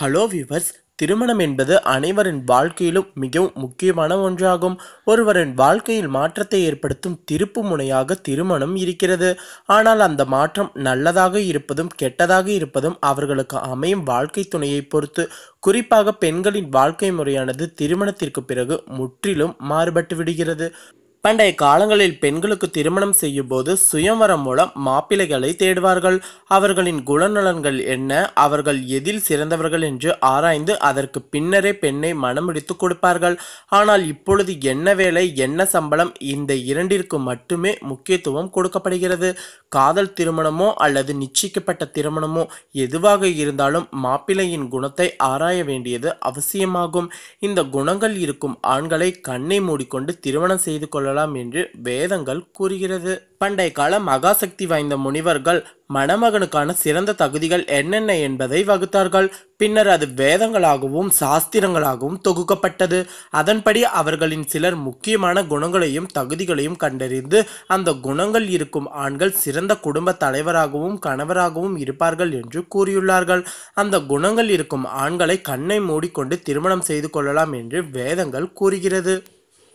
Hello viewers திருமணம் என்பது அனைவரின் வாழ்க்கையிலும் மிகவும் முக்கியமான ஒன்றாகும். ஒருவரின் வாழ்க்கையில் மாற்றத்தை ஏற்படுத்தும் திருப்பு முனையாக திருமணம் இருக்கிறது. ஆனால் அந்த மாற்றம் நல்லதாக இருப்பதும் கெட்டதாக இருப்பதும் அவர்களுக்கு அமையும் வாழ்க்கை துணையை பொறுத்து. குறிப்பாக பெண்களின் வாழ்க்கை முறையானது திருமணத்திற்கு பிறகு முற்றிலும் மாறுபட்டு விடுகிறது. பண்டைய காலங்களில் பெண்களுக்கு திருமணம் செய்யும் போது சுயம்வரம் மூலம் மாப்பிள்ளைகளை தேடுவார்கள். அவர்களின் குணநலன்கள் என்ன? அவர்கள் எதில் சிறந்தவர்கள் என்று ஆராய்ந்து அதற்கு பின்னரே பெண்ணை மணமுடித்து கொடுப்பார்கள். ஆனால் இப்பொழுது என்ன வேலை என்ன சம்பளம் இந்த இரண்டிற்கு மட்டுமே முக்கியத்துவம் கொடுக்கப்படுகிறது. காதல் திருமணமோ அல்லது நிச்சயிக்கப்பட்ட திருமணமோ எதுவாக இருந்தாலும் மாப்பிள்ளையின் குணத்தை ஆராய வேண்டியது அவசியமாகும். இந்த குணங்கள் இருக்கும் ஆண்களை கண்ணை மூடிக்கொண்டு திருமணம் செய்து கொள்ளலாம் என்று வேதங்கள் கூறுகிறது. பண்டைய கால மகாசக்தி வாய்ந்த முனிவர்கள் மணமகனுக்கான சிறந்த தகுதிகள் என்னென்ன என்பதை வகுத்தார்கள். பின்னர் அது வேதங்களாகவும் சாஸ்திரங்களாகவும் தொகுக்கப்பட்டது. அதன்படி அவர்களின் சிலர் முக்கியமான குணங்களையும் தகுதிகளையும் கண்டறிந்து அந்த குணங்கள் இருக்கும் ஆண்கள் சிறந்த குடும்ப தலைவராகவும் கணவராகவும் இருப்பார்கள் என்று கூறியுள்ளார்கள். அந்த குணங்கள் இருக்கும் ஆண்களை கண்ணை மூடிக்கொண்டு திருமணம் செய்து கொள்ளலாம் என்று வேதங்கள் கூறுகிறது.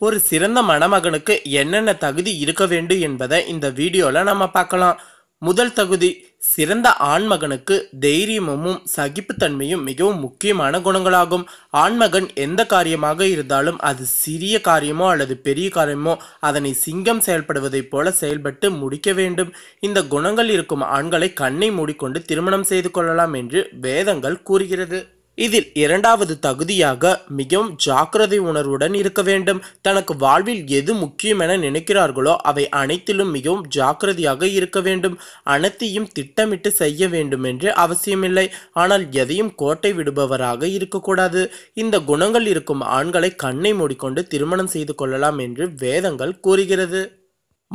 ஒரு சிறந்த மணமகனுக்கு என்னென்ன தகுதி இருக்க வேண்டும் என்பதை இந்த வீடியோவில் நம்ம பார்க்கலாம். முதல் தகுதி சிறந்த ஆண்மகனுக்கு தைரியமும் சகிப்புத்தன்மையும் மிகவும் முக்கியமான குணங்களாகும். ஆண்மகன் எந்த காரியமாக இருந்தாலும் அது சிறிய காரியமோ அல்லது பெரிய காரியமோ அதனை சிங்கம் செயல்படுவதைப் போல செயல்பட்டு முடிக்க வேண்டும். இந்த குணங்கள் இருக்கும் ஆண்களை கண்ணை மூடிக்கொண்டு திருமணம் செய்து கொள்ளலாம் என்று வேதங்கள் கூறுகிறது. இதில் இரண்டாவது தகுதியாக மிகவும் ஜாக்கிரதை உணர்வுடன் இருக்க வேண்டும். தனக்கு வாழ்வில் எது முக்கியம் என நினைக்கிறார்களோ அவை அனைத்திலும் மிகவும் ஜாக்கிரதையாக இருக்க வேண்டும். அனைத்தையும் திட்டமிட்டு செய்ய வேண்டும் என்று அவசியமில்லை. ஆனால் எதையும் கோட்டை விடுபவராக இருக்கக்கூடாது. இந்த குணங்கள் இருக்கும் ஆண்களை கண்ணை மூடிக்கொண்டு திருமணம் செய்து கொள்ளலாம் என்று வேதங்கள் கூறுகிறது.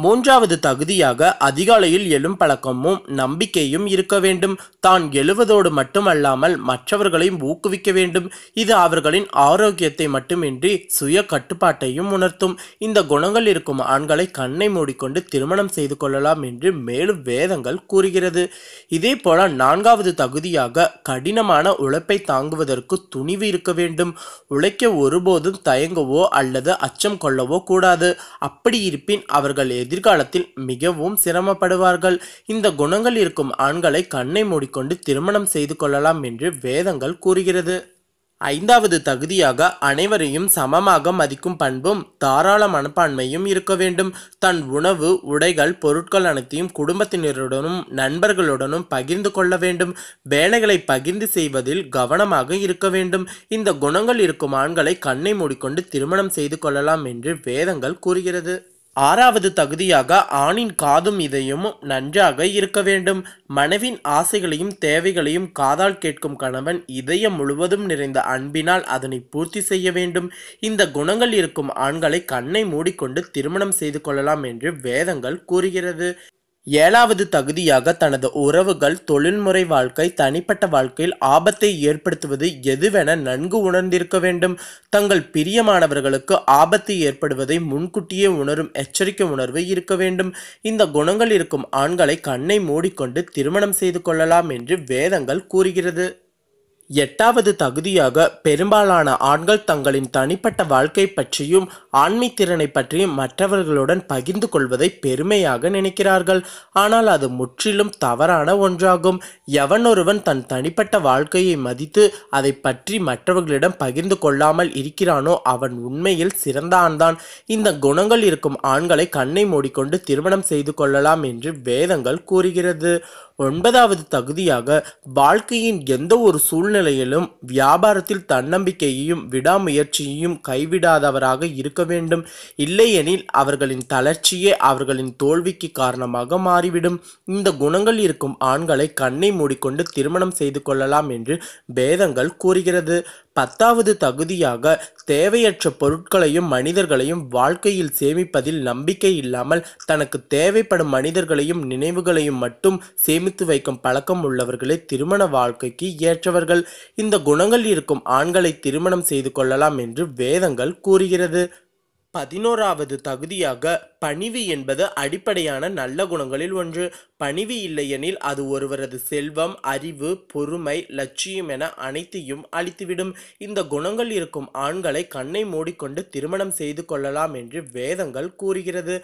மூன்றாவது தகுதியாக அதிகாலையில் எழும் பழக்கமும் நம்பிக்கையும் இருக்க வேண்டும். தான் எழுவதோடு மட்டுமல்லாமல் மற்றவர்களையும் ஊக்குவிக்க வேண்டும். இது அவர்களின் ஆரோக்கியத்தை மட்டுமின்றி சுய கட்டுப்பாட்டையும் உணர்த்தும். இந்த குணங்கள் இருக்கும் ஆண்களை கண்ணை மூடிக்கொண்டு திருமணம் செய்து கொள்ளலாம் என்று மேலும் வேதங்கள் கூறுகிறது. இதே போல நான்காவது தகுதியாக கடினமான உழைப்பை தாங்குவதற்கு துணிவு இருக்க வேண்டும். உழைக்க ஒருபோதும் தயங்கவோ அல்லது அச்சம் கொள்ளவோ கூடாது. அப்படி இருப்பின் அவர்கள் எதிர்காலத்தில் மிகவும் சிரமப்படுவார்கள். இந்த குணங்கள் இருக்கும் ஆண்களை கண்ணை மூடிக்கொண்டு திருமணம் செய்து கொள்ளலாம் என்று வேதங்கள் கூறுகிறது. ஐந்தாவது தகுதியாக அனைவரையும் சமமாக மதிக்கும் பண்பும் தாராள மனப்பான்மையும் இருக்க வேண்டும். தன் உணவு உடைகள் பொருட்கள் அனைத்தையும் குடும்பத்தினருடனும் நண்பர்களுடனும் பகிர்ந்து கொள்ள வேண்டும். வேலைகளை பகிர்ந்து செய்வதில் கவனமாக இருக்க வேண்டும். இந்த குணங்கள் இருக்கும் ஆண்களை கண்ணை மூடிக்கொண்டு திருமணம் செய்து கொள்ளலாம் என்று வேதங்கள் கூறுகிறது. ஆறாவது தகுதியாக ஆணின் காதும் இதையும் நன்றாக இருக்க வேண்டும். மனைவின் ஆசைகளையும் தேவைகளையும் காதால் கேட்கும் கணவன் இதயம் முழுவதும் நிறைந்த அன்பினால் அதனை பூர்த்தி செய்ய வேண்டும். இந்த குணங்கள் இருக்கும் ஆண்களை கண்ணை மூடிக்கொண்டு திருமணம் செய்து கொள்ளலாம் என்று வேதங்கள் கூறுகிறது. ஏழாவது தகுதியாக தனது உறவுகள் தொழில்முறை வாழ்க்கை தனிப்பட்ட வாழ்க்கையில் ஆபத்தை ஏற்படுத்துவது எதுவென நன்கு உணர்ந்திருக்க வேண்டும். தங்கள் பிரியமானவர்களுக்கு ஆபத்து ஏற்படுவதை முன்கூட்டியே உணரும் எச்சரிக்கை உணர்வு இருக்க வேண்டும். இந்த குணங்கள் இருக்கும் ஆண்களை கண்ணை மூடிக்கொண்டு திருமணம் செய்து கொள்ளலாம் என்று வேதங்கள் கூறுகிறது. எட்டாவது தகுதியாக பெரும்பாலான ஆண்கள் தங்களின் தனிப்பட்ட வாழ்க்கை பற்றியும் ஆண்மை திறனை பற்றியும் மற்றவர்களுடன் பகிர்ந்து கொள்வதை பெருமையாக நினைக்கிறார்கள். ஆனால் அது முற்றிலும் தவறான ஒன்றாகும். எவனொருவன் தன் தனிப்பட்ட வாழ்க்கையை மதித்து அதை பற்றி மற்றவர்களிடம் பகிர்ந்து கொள்ளாமல் இருக்கிறானோ அவன் உண்மையில் சிறந்த ஆண்தான். இந்த குணங்கள் இருக்கும் ஆண்களை கண்ணை மூடிக்கொண்டு திருமணம் செய்து கொள்ளலாம் என்று வேதங்கள் கூறுகிறது. ஒன்பதாவது தகுதியாக வாழ்க்கையின் எந்த ஒரு சூழ்நிலையிலும் வியாபாரத்தில் தன்னம்பிக்கையையும் விடாமுயற்சியையும் கைவிடாதவராக இருக்க வேண்டும். இல்லையெனில் அவர்களின் தளர்ச்சியே அவர்களின் தோல்விக்கு காரணமாக மாறிவிடும். இந்த குணங்கள் இருக்கும் ஆண்களை கண்ணை மூடிக்கொண்டு திருமணம் செய்து கொள்ளலாம் என்று வேதங்கள் கூறுகிறது. பத்தாவது தகுதியாக தேவையற்ற பொருட்களையும் மனிதர்களையும் வாழ்க்கையில் சேமிப்பதில் நம்பிக்கை இல்லாமல் தனக்கு தேவைப்படும் மனிதர்களையும் நினைவுகளையும் மட்டும் சேமித்து வைக்கும் பழக்கம் உள்ளவர்களே திருமண வாழ்க்கைக்கு ஏற்றவர்கள். இந்த குணங்கள் இருக்கும் ஆண்களை திருமணம் செய்து கொள்ளலாம் என்று வேதங்கள் கூறுகிறது. பதினோராவது தகுதியாக பணிவு என்பது அடிப்படையான நல்ல குணங்களில் ஒன்று. பணிவு இல்லையெனில் அது ஒருவரது செல்வம் அறிவு பொறுமை லட்சியம் என அனைத்தையும் அழித்துவிடும். இந்த குணங்கள் இருக்கும் ஆண்களை கண்ணை மூடிக்கொண்டு திருமணம் செய்து கொள்ளலாம் என்று வேதங்கள் கூறுகிறது.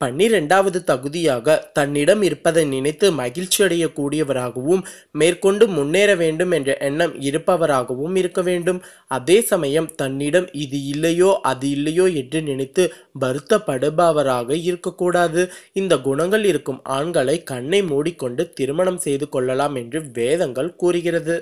பன்னிரெண்டாவது தகுதியாக தன்னிடம் இருப்பதை நினைத்து மகிழ்ச்சி அடையக்கூடியவராகவும் மேற்கொண்டு முன்னேற வேண்டும் என்ற எண்ணம் இருப்பவராகவும் இருக்க வேண்டும். அதே சமயம் தன்னிடம் இது இல்லையோ அது இல்லையோ என்று நினைத்து வருத்தப்படுபவராக இருக்கக்கூடாது. இந்த குணங்கள் இருக்கும் ஆண்களை கண்ணை மூடிக்கொண்டு திருமணம் செய்து கொள்ளலாம் என்று வேதங்கள் கூறுகிறது.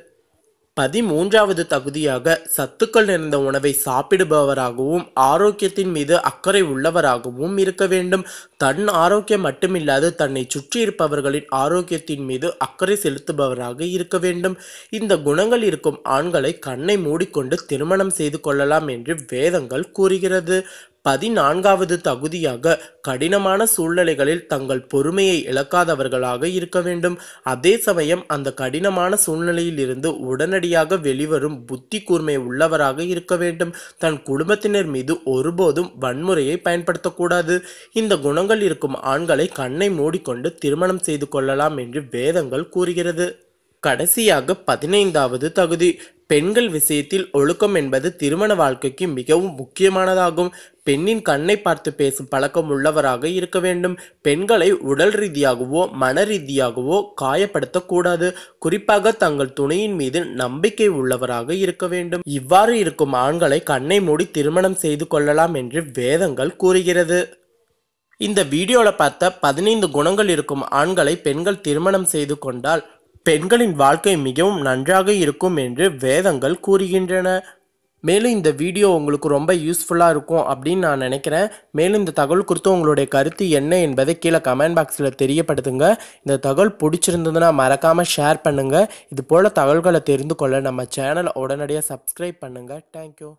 பதிமூன்றாவது தகுதியாக சத்துக்கள் நிறைந்த உணவை சாப்பிடுபவராகவும் ஆரோக்கியத்தின் மீது அக்கறை உள்ளவராகவும் இருக்க வேண்டும். தன் ஆரோக்கியம் மட்டுமில்லாது தன்னை சுற்றி இருப்பவர்களின் ஆரோக்கியத்தின் மீது அக்கறை செலுத்துபவராக இருக்க வேண்டும். இந்த குணங்கள் இருக்கும் ஆண்களை கண்ணை மூடிக்கொண்டு திருமணம் செய்து கொள்ளலாம் என்று வேதங்கள் கூறுகிறது. பதினான்காவது தகுதியாக கடினமான சூழ்நிலைகளில் தங்கள் பொறுமையை இழக்காதவர்களாக இருக்க வேண்டும். அதே சமயம் அந்த கடினமான சூழ்நிலையில் இருந்து உடனடியாக வெளிவரும் புத்தி கூர்மை உள்ளவராக இருக்க வேண்டும். தன் குடும்பத்தினர் மீது ஒருபோதும் வன்முறையை பயன்படுத்தக்கூடாது. இந்த குணங்கள் இருக்கும் ஆண்களை கண்ணை மூடிக்கொண்டு திருமணம் செய்து கொள்ளலாம் என்று வேதங்கள் கூறுகிறது. கடைசியாக பதினைந்தாவது தகுதி. பெண்கள் விஷயத்தில் ஒழுக்கம் என்பது திருமண வாழ்க்கைக்கு மிகவும் முக்கியமானதாகும். பெண்ணின் கண்ணை பார்த்து பேசும் பழக்கம் உள்ளவராக இருக்க வேண்டும். பெண்களை உடல் ரீதியாகவோ மன ரீதியாகவோ காயப்படுத்தக்கூடாது குறிப்பாக தங்கள் துணையின் மீது நம்பிக்கை உள்ளவராக இருக்க வேண்டும். இவ்வாறு இருக்கும் ஆண்களை கண்ணை மூடி திருமணம் செய்து கொள்ளலாம் என்று வேதங்கள் கூறுகிறது. இந்த வீடியோவில் பார்த்த பதினைந்து குணங்கள் இருக்கும் ஆண்களை பெண்கள் திருமணம் செய்து கொண்டால் பெண்களின் வாழ்க்கை மிகவும் நன்றாக இருக்கும் என்று வேதங்கள் கூறுகின்றன. மேலும் இந்த வீடியோ உங்களுக்கு ரொம்ப யூஸ்ஃபுல்லாக இருக்கும் அப்படின்னு நான் நினைக்கிறேன். மேலும் இந்த தகவல் குறித்து உங்களுடைய கருத்து என்ன என்பதை கீழே கமெண்ட் பாக்ஸில் தெரியப்படுத்துங்க. இந்த தகவல் பிடிச்சிருந்ததுன்னா மறக்காமல் ஷேர் பண்ணுங்கள் இது போல் தகவல்களை தெரிந்து கொள்ள நம்ம சேனலை உடனடியாக சப்ஸ்கிரைப் பண்ணுங்கள் தேங்க்யூ